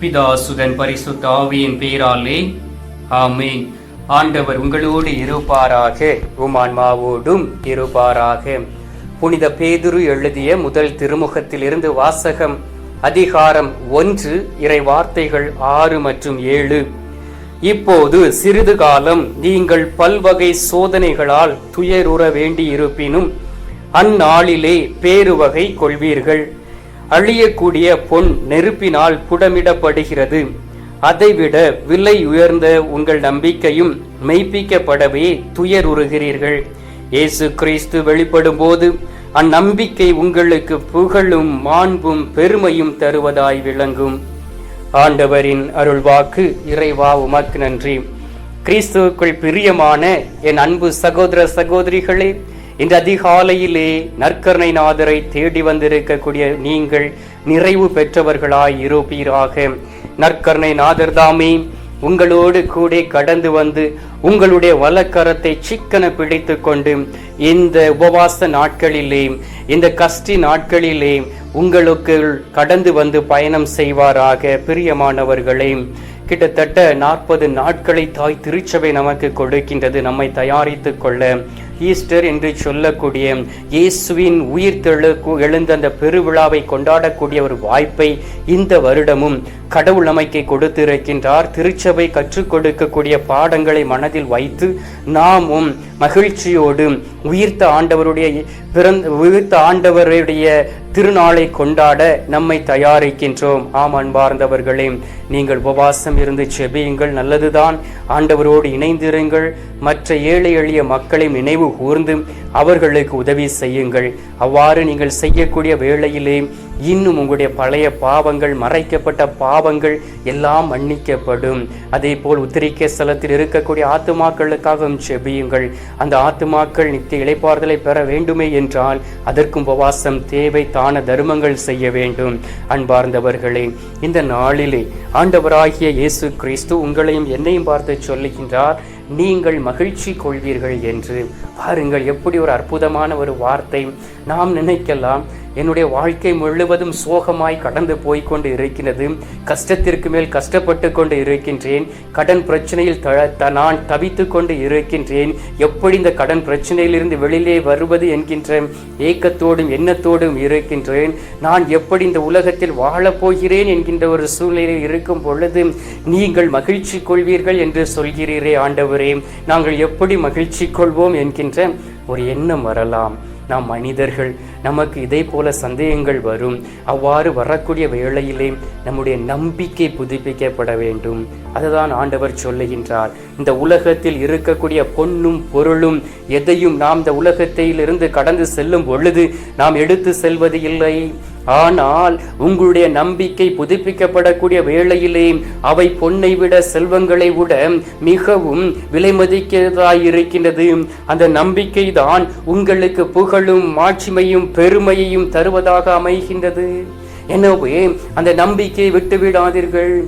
பிதாசுதன் பரிசுத்த ஆவியின் பேராலே. ஆமீன். ஆண்டவர் உங்களோடு இருப்பாராக. உமான்மாவோடும் இருப்பாராக. புனித பேதுரு எழுதிய முதல் திருமுகத்திலிருந்து வாசகம் அதிகாரம் ஒன்று இறை வார்த்தைகள் ஆறு மற்றும் ஏழு. இப்போது சிறிது காலம் நீங்கள் பல்வகை சோதனைகளால் துயருற வேண்டியிருப்பினும் அந்நாளிலே பேருவகை கொள்வீர்கள். அழியக்கூடிய பொன் நெருப்பினால் புடமிடப்படுகிறது. அதைவிட விலை உயர்ந்த உங்கள் நம்பிக்கையும் மெய்ப்பிக்கப்படவே துயருறுகிறீர்கள். இயேசு கிறிஸ்து வெளிப்படும் போது அந்நம்பிக்கை உங்களுக்கு புகழும் மாண்பும் பெருமையும் தருவதாய் விளங்கும். ஆண்டவரின் அருள்வாக்கு இறைவா உமக்கு நன்றி. கிறிஸ்துவுக்குள் பிரியமான என் அன்பு சகோதர சகோதரிகளே இந்த அதிகாலையிலே நற்கருணை நாதரை தேடி வந்திருக்கக்கூடிய நீங்கள் நிறைவு பெற்றவர்களாய் இருப்பீராக. நற்கருணை நாதர் தாமே உங்களோடு கூட கடந்து வந்து உங்களுடைய வலக்கரத்தை சிக்கன பிடித்து கொண்டு இந்த உபவாச நாட்களிலே இந்த கஷ்டி நாட்களிலே உங்களுக்கு கடந்து வந்து பயணம் செய்வாராக பிரியமானவர்களே. கிட்டத்தட்ட நாற்பது நாட்களை தாய் திருச்சபை நமக்கு கொடுக்கின்றது. நம்மை தயாரித்து கொள்ள ஈஸ்டர் என்று சொல்லக்கூடிய இயேசுவின் உயிர் தெழு எழுந்த அந்த பெருவிழாவை கொண்டாடக்கூடிய ஒரு வாய்ப்பை இந்த வருடமும் கடவுள் அமைக்கை கொடுத்திருக்கின்றார். திருச்சபை கற்றுக் கொடுக்கக்கூடிய பாடங்களை மனதில் வைத்து நாமும் மகிழ்ச்சியோடு உயிர்த்த ஆண்டவருடைய பிறந்த உயிர்த்த ஆண்டவருடைய திருநாளை கொண்டாட நம்மை தயாரிக்கின்றோம். ஆம் அன்பார்ந்தவர்களே நீங்கள் உபவாசம் இருந்து செபியுங்கள் நல்லதுதான். ஆண்டவரோடு இணைந்திருங்கள். மற்ற ஏழை எளிய மக்களை நினைவு கூர்ந்து அவர்களுக்கு உதவி செய்யுங்கள். அவ்வாறு நீங்கள் செய்யக்கூடிய வேளையிலே இன்னும் உங்களுடைய பழைய பாவங்கள் மறைக்கப்பட்ட பாவங்கள் எல்லாம் மன்னிக்கப்படும். அதே போல் உத்திரிக்க ஸ்தலத்தில் இருக்கக்கூடிய ஆத்துமாக்களுக்காகவும் செபியுங்கள் அந்த ஆத்துமாக்கள் நித்திய இளைப்பாறுதலை பெற வேண்டுமே என்றால் அதற்கும் உபவாசம் தேவை தான தர்மங்கள் செய்ய வேண்டும். அன்பார்ந்தவர்களே இந்த நாளிலே ஆண்டவராகிய இயேசு கிறிஸ்து உங்களையும் என்னையும் பார்த்து சொல்லுகின்றார். நீங்கள் மகிழ்ச்சி கொள்வீர்கள் என்று. பாருங்கள் எப்படி ஒரு அற்புதமான ஒரு வார்த்தை நாம் நினைக்கலாம். என்னுடைய வாழ்க்கை முழுவதும் சோகமாய் கடந்து போய் கொண்டு இருக்கின்றது. கஷ்டத்திற்கு மேல் கஷ்டப்பட்டு கொண்டு இருக்கின்றேன். கடன் பிரச்சனையில் த நான் தவித்து கொண்டு இருக்கின்றேன். எப்படி இந்த கடன் பிரச்சனையிலிருந்து வெளியிலே வருவது என்கின்ற ஏக்கத்தோடும் எண்ணத்தோடும் இருக்கின்றேன். நான் எப்படி இந்த உலகத்தில் வாழப்போகிறேன் என்கின்ற ஒரு சூழ்நிலையில் இருக்கும் பொழுது நீங்கள் மகிழ்ச்சி கொள்வீர்கள் என்று சொல்கிறீரே ஆண்டவர். நாங்கள் எப்படி மகிழ்ச்சி கொள்வோம் என்கின்ற ஒரு எண்ணம் வரலாம். நாம் மனிதர்கள் நமக்கு இதே போல சந்தேகங்கள் வரும். அவ்வாறு வரக்கூடிய வேளையிலே நம்முடைய நம்பிக்கை புதுப்பிக்கப்பட வேண்டும். அதுதான் ஆண்டவர் சொல்லுகின்றார். இந்த உலகத்தில் இருக்கக்கூடிய பொன்னும் பொருளும் எதையும் நாம் இந்த உலகத்திலிருந்து கடந்து செல்லும் பொழுது நாம் எடுத்து செல்வது இல்லை. ஆனால் உங்களுடைய நம்பிக்கை புதுப்பிக்கப்படக்கூடிய வேளையிலே அவை பொன்னை விட செல்வங்களை விட மிகவும் விலைமதிக்கிறதாயிருக்கின்றது அந்த நம்பிக்கை தான் உங்களுக்கு புகழும் மாட்சிமையும் பெருமையையும் தருவதாக அமைகின்றது. எனவே அந்த நம்பிக்கையை விட்டு விடாதீர்கள்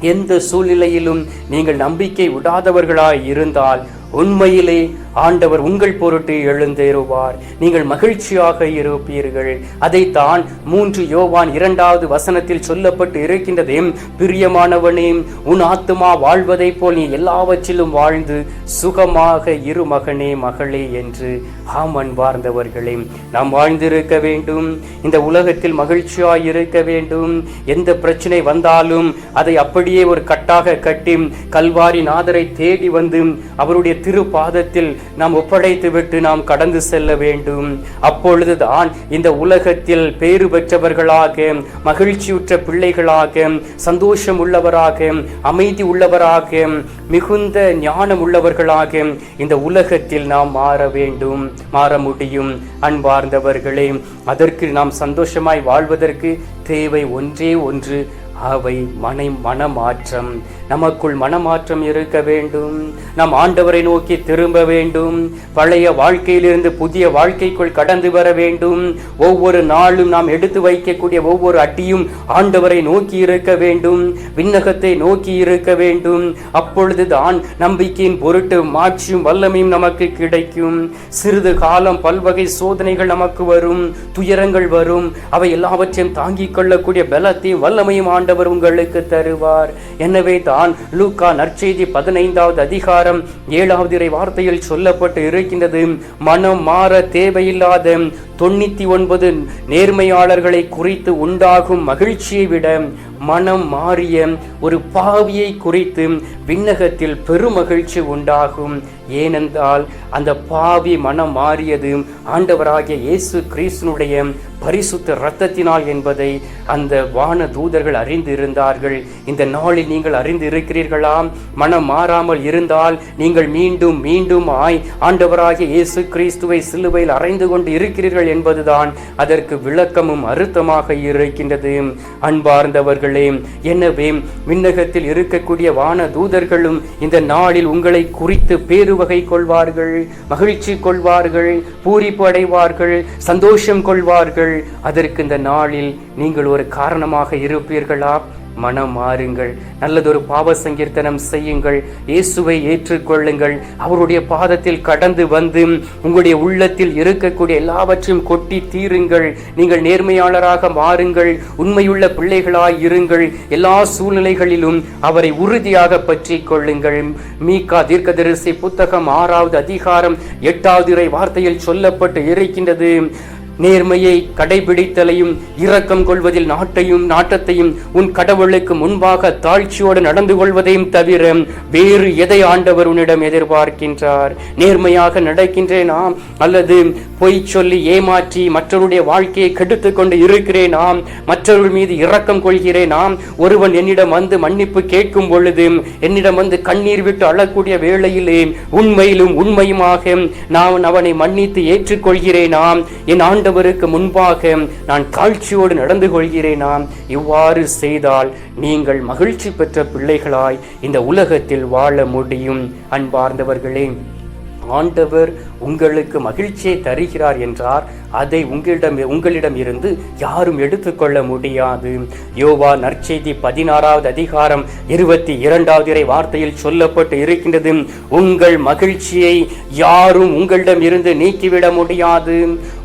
எந்த சூழ்நிலையிலும் நீங்கள் நம்பிக்கை விடாதவர்களாய் இருந்தால் உண்மையிலே ஆண்டவர் உங்கள் பொருட்டு எழுந்தேறுவார் நீங்கள் மகிழ்ச்சியாக இருப்பீர்கள். அதைத்தான் மூன்று யோவான் இரண்டாவது வசனத்தில் சொல்லப்பட்டு இருக்கின்றதே. பிரியமானவனே உன் ஆத்துமா வாழ்வதை போல் நீ எல்லாவற்றிலும் வாழ்ந்து சுகமாக இரு மகனே மகளே என்று ஆம் அன்பார்ந்தவர்களே நாம் வாழ்ந்திருக்க வேண்டும். இந்த உலகத்தில் மகிழ்ச்சியாய் இருக்க வேண்டும். எந்த பிரச்சனை வந்தாலும் அதை அப்படியே ஒரு கட்டாக கட்டி கல்வாரி நாதரை தேடி வந்து அவருடைய திருப்பாதத்தில் நாம் ஒப்படைத்து விட்டு நாம் கடந்து செல்ல வேண்டும். அப்பொழுதுதான் இந்த உலகத்தில் பேறு பெற்றவர்களாக மகிழ்ச்சியுற்ற பிள்ளைகளாக சந்தோஷம் உள்ளவராக அமைதி உள்ளவராக மிகுந்த ஞானம் உள்ளவர்களாக இந்த உலகத்தில் நாம் மாற வேண்டும் மாற முடியும். அன்பார்ந்தவர்களே அதற்கு நாம் சந்தோஷமாய் வாழ்வதற்கு தேவை ஒன்றே ஒன்று. அவை மனை மனமாற்றம். நமக்குள் மனமாற்றம் இருக்க வேண்டும். நம் ஆண்டவரை நோக்கி திரும்ப வேண்டும். பழைய வாழ்க்கையிலிருந்து புதிய வாழ்க்கைக்குள் கடந்து வர வேண்டும். ஒவ்வொரு நாளும் நாம் எடுத்து வைக்கக்கூடிய ஒவ்வொரு அடியும் ஆண்டவரை நோக்கி இருக்க வேண்டும். விண்ணகத்தை நோக்கி இருக்க வேண்டும். அப்பொழுதுதான் நம்பிக்கையின் பொருட்டு மாட்சியும் வல்லமையும் நமக்கு கிடைக்கும். சிறிது காலம் பல்வகை சோதனைகள் நமக்கு வரும். துயரங்கள் வரும். அவை எல்லாவற்றையும் தாங்கிக் கொள்ளக்கூடிய பலத்தையும் வல்லமையும் ஆண்டவர் உங்களுக்கு தருவார். எனவே தான் லூக்கா நற்செய்தி பதினைந்தாவது அதிகாரம் ஏழாவது இறை வார்த்தையில் சொல்லப்பட்டு இருக்கின்றது. மனம் மாற தேவையில்லாத தொண்ணூத்தி ஒன்பது நேர்மையாளர்களை குறித்து உண்டாகும் மகிழ்ச்சியை விட மனம் மாறிய ஒரு பாவியை குறித்து விண்ணகத்தில் பெருமகிழ்ச்சி உண்டாகும். ஏனென்றால் அந்த பாவி மனம் மாறியது ஆண்டவராகிய இயேசு கிறிஸ்துனுடைய பரிசுத்த இரத்தத்தினால் என்பதை அந்த வான தூதர்கள் அறிந்திருந்தார்கள். இந்த நாளில் நீங்கள் அறிந்து இருக்கிறீர்களா மனம் மாறாமல் இருந்தால் நீங்கள் மீண்டும் மீண்டும் ஆய் ஆண்டவராகிய இயேசு கிறிஸ்துவை சிலுவையில் அறைந்து கொண்டு இருக்கிறீர்கள் என்பதுதான் அதற்கு விளக்கமும் அறுத்தமாக இருக்கின்றது. அன்பார்ந்தவர்களே எனவே விண்ணகத்தில் இருக்கக்கூடிய வான தூதர்களும் இந்த நாளில் உங்களை குறித்து பேருவகை கொள்வார்கள் மகிழ்ச்சி கொள்வார்கள் பூரிப்பு அடைவார்கள் சந்தோஷம் கொள்வார்கள். அதற்கு இந்த நாளில் நீங்கள் ஒரு காரணமாக இருப்பீர்களா? மனம் மாறுங்கள். நல்லதொரு பாவ சங்கீர்த்தனம் செய்யுங்கள். இயேசுவை ஏற்றுக்கொள்ளுங்கள். அவருடைய பாதத்தில் கடந்து வந்து உங்களுடைய உள்ளத்தில் இருக்கக்கூடிய எல்லாவற்றையும் கொட்டி தீருங்கள். நீங்கள் நேர்மையாளராக மாறுங்கள். உண்மையுள்ள பிள்ளைகளாய் இருங்கள். எல்லா சூழ்நிலைகளிலும் அவரை உறுதியாக பற்றி கொள்ளுங்கள். மீகா தீர்க்கதரிசி புத்தகம் ஆறாவது அதிகாரம் எட்டாவது இறை வார்த்தையில் சொல்லப்பட்டு இருக்கின்றது. நேர்மையை கடைபிடித்தலையும் இரக்கம் கொள்வதில் நாட்டையும் நாட்டத்தையும் உன் கடவுளுக்கு முன்பாக தாழ்ச்சியோடு நடந்து கொள்வதையும் தவிர வேறு எதை ஆண்டவர் உன்னிடம் எதிர்பார்க்கின்றார்? நேர்மையாக நடக்கின்றேனா? அல்லது பொய் சொல்லி ஏமாற்றி மற்றவருடைய வாழ்க்கையை கெடுத்து கொண்டு இருக்கிறேனாம். மற்றவர்கள் மீது இரக்கம் கொள்கிறேனாம். ஒருவன் என்னிடம் வந்து மன்னிப்பு கேட்கும் பொழுது என்னிடம் வந்து கண்ணீர் விட்டு அழக்கூடிய வேளையிலே உண்மையிலும் உண்மையுமாக நான் அவனை மன்னித்து ஏற்றுக்கொள்கிறேனாம். என் ஆண்டவருக்கு முன்பாக நான் தாழ்ச்சியோடு நடந்து கொள்கிறேனாம். இவ்வாறு செய்தால் நீங்கள் மகிழ்ச்சி பெற்ற பிள்ளைகளாய் இந்த உலகத்தில் வாழ முடியும். அன்பார்ந்தவர்களே ஆண்டவர் உங்களுக்கு மகிழ்ச்சியை தருகிறார் என்றார். அதை உங்களிடம் உங்களிடம் இருந்து யாரும் எடுத்துக்கொள்ள முடியாது. யோவா நற்செய்தி பதினாறாவது அதிகாரம் இருபத்தி இரண்டாவது இறை வார்த்தையில் சொல்லப்பட்டு இருக்கின்றது. உங்கள் மகிழ்ச்சியை யாரும் உங்களிடம் இருந்து நீக்கிவிட முடியாது.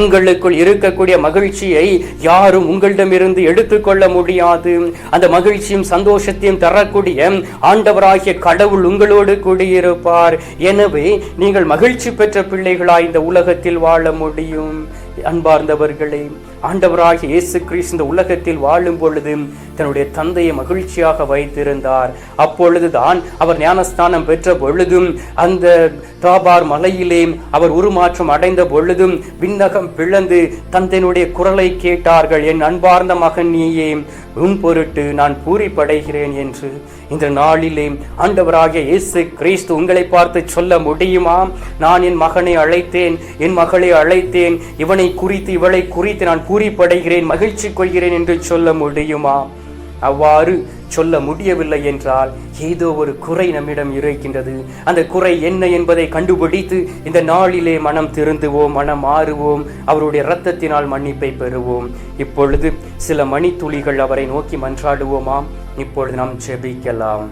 உங்களுக்குள் இருக்கக்கூடிய மகிழ்ச்சியை யாரும் உங்களிடம் இருந்து எடுத்துக்கொள்ள முடியாது. அந்த மகிழ்ச்சியும் சந்தோஷத்தையும் தரக்கூடிய ஆண்டவராகிய கடவுள் உங்களோடு கூடியிருப்பார். எனவே நீங்கள் மகிழ்ச்சி பெற்ற பிள்ளைகளாய் இந்த உலகத்தில் வாழ முடியும். அன்பார்ந்தவர்களே ஆண்டவராகிய இயேசு கிறிஸ்து இந்த உலகத்தில் வாழும் பொழுது தன்னுடைய தந்தையை மகிழ்ச்சியாக வைத்திருந்தார். அப்பொழுதுதான் அவர் ஞானஸ்தானம் பெற்ற பொழுதும் அந்த தாபார் மலையிலே அவர் உருமாற்றம் அடைந்த பொழுதும் விண்ணகம் பிளந்து தந்தையினுடைய குரலை கேட்டார்கள் என் அன்பார்ந்த மகன் நீயே உன் பொருட்டு நான் பூரிப்படைகிறேன் என்று. இந்த நாளிலே ஆண்டவராகிய இயேசு கிறிஸ்து உங்களை பார்த்து சொல்ல முடியுமா? நான் என் மகனை அழைத்தேன் என் மகளை அழைத்தேன் இவனை குறித்து இவளை குறித்து நான் பூரிப்படைகிறேன் மகிழ்ச்சி கொள்கிறேன் என்று சொல்ல முடியுமா? அவ்வாறு சொல்ல முடியவில்லை என்றால் ஏதோ ஒரு குறை நம்மிடம் இருக்கின்றது அந்த குறை என்ன என்பதை கண்டுபிடித்து இந்த நாளிலே மனம் திருந்துவோம் மனம் மாறுவோம் அவருடைய இரத்தத்தினால் மன்னிப்பை பெறுவோம். இப்பொழுது சில மணித்துளிகள் அவரை நோக்கி மன்றாடுவோமாம். இப்பொழுது நாம் ஜெபிக்கலாம்.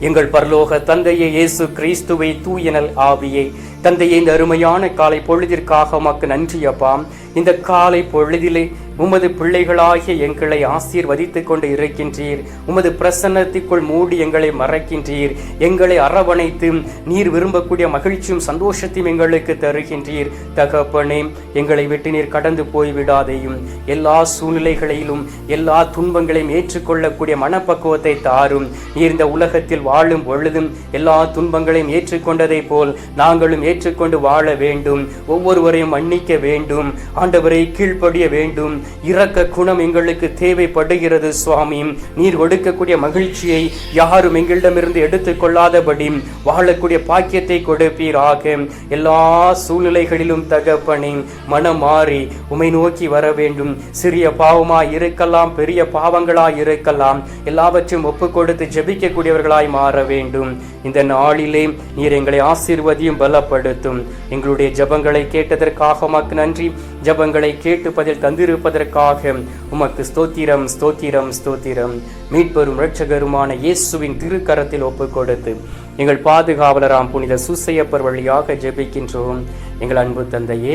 எங்கள் பரலோக தந்தையை இயேசு கிறிஸ்துவை தூயனல் ஆவியை தந்தையை இந்த அருமையான காலை பொழுதிற்காக உமக்கு நன்றி அப்பா. இந்த காலை பொழுதிலே உமது பிள்ளைகளாகிய எங்களை ஆசீர்வதித்துக் கொண்டு இருக்கின்றீர். உமது பிரசன்னத்திற்குள் மூடி எங்களை மறைக்கின்றீர். எங்களை அரவணைத்து நீர் விரும்பக்கூடிய மகிழ்ச்சியும் சந்தோஷத்தையும் எங்களுக்கு தருகின்றீர். தகப்பனே எங்களை விட்டு நீர் கடந்து போய் விடாதையும் எல்லா சூழ்நிலைகளிலும் எல்லா துன்பங்களையும் ஏற்றுக்கொள்ளக்கூடிய மனப்பக்குவத்தை தாரும். நீர் இந்த உலகத்தில் வாழும் பொழுதும் எல்லா துன்பங்களையும் ஏற்றுக்கொண்டதை போல் நாங்களும் ஏற்றுக்கொண்டு வாழ வேண்டும். ஒவ்வொருவரையும் மன்னிக்க வேண்டும். ஆண்டவரை கீழ்ப்படிய வேண்டும். இரக்க குணம் எங்களுக்கு தேவைப்படுகிறது சுவாமி. நீர் கொடுக்கக்கூடிய மகிழ்ச்சியை யாரும் எங்களிடமிருந்து எடுத்துக்கொள்ளாதபடி வாழக்கூடிய பாக்கியத்தை கொடுப்பீராக. எல்லா சூழ்நிலைகளிலும் தகப்பனே மனம் மாறி உமை நோக்கி வர வேண்டும். சிறிய பாவமாய் இருக்கலாம் பெரிய பாவங்களாய் இருக்கலாம். எல்லாவற்றையும் ஒப்பு கொடுத்து ஜெபிக்கக்கூடியவர்களாய் மாற வேண்டும். இந்த நாளிலே நீர் எங்களை ஆசீர்வதியும் பலப்படும் பலப்படுத்தும் எங்களுடைய ஜபங்களை கேட்டதற்காக உமக்கு நன்றி. ஜபங்களை கேட்டு பதில் தந்திருப்பதற்காக உமக்கு ஸ்தோத்திரம் ஸ்தோத்திரம் ஸ்தோத்திரம். மீட்பெரும் இரட்சகருமான இயேசுவின் திருக்கரத்தில் ஒப்பு கொடுத்து எங்கள் பாதுகாவலராம் புனித சுசையப்பர் வழியாக ஜெபிக்கின்றோம். எங்கள் அன்பு தந்தையே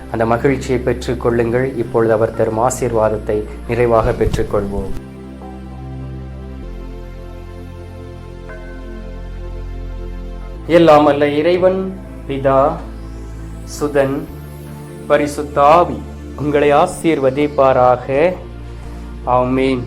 அந்த மகிழ்ச்சியை பெற்றுக் கொள்ளுங்கள் இப்பொழுது அவர் தரும் ஆசீர்வாதத்தை நிறைவாக பெற்றுக்கொள்வோம். எல்லாம் அல்ல இறைவன் பிதா சுதன் பரிசுத்தாவி உங்களை ஆசீர்வதிப்பாராக. ஆமீன்.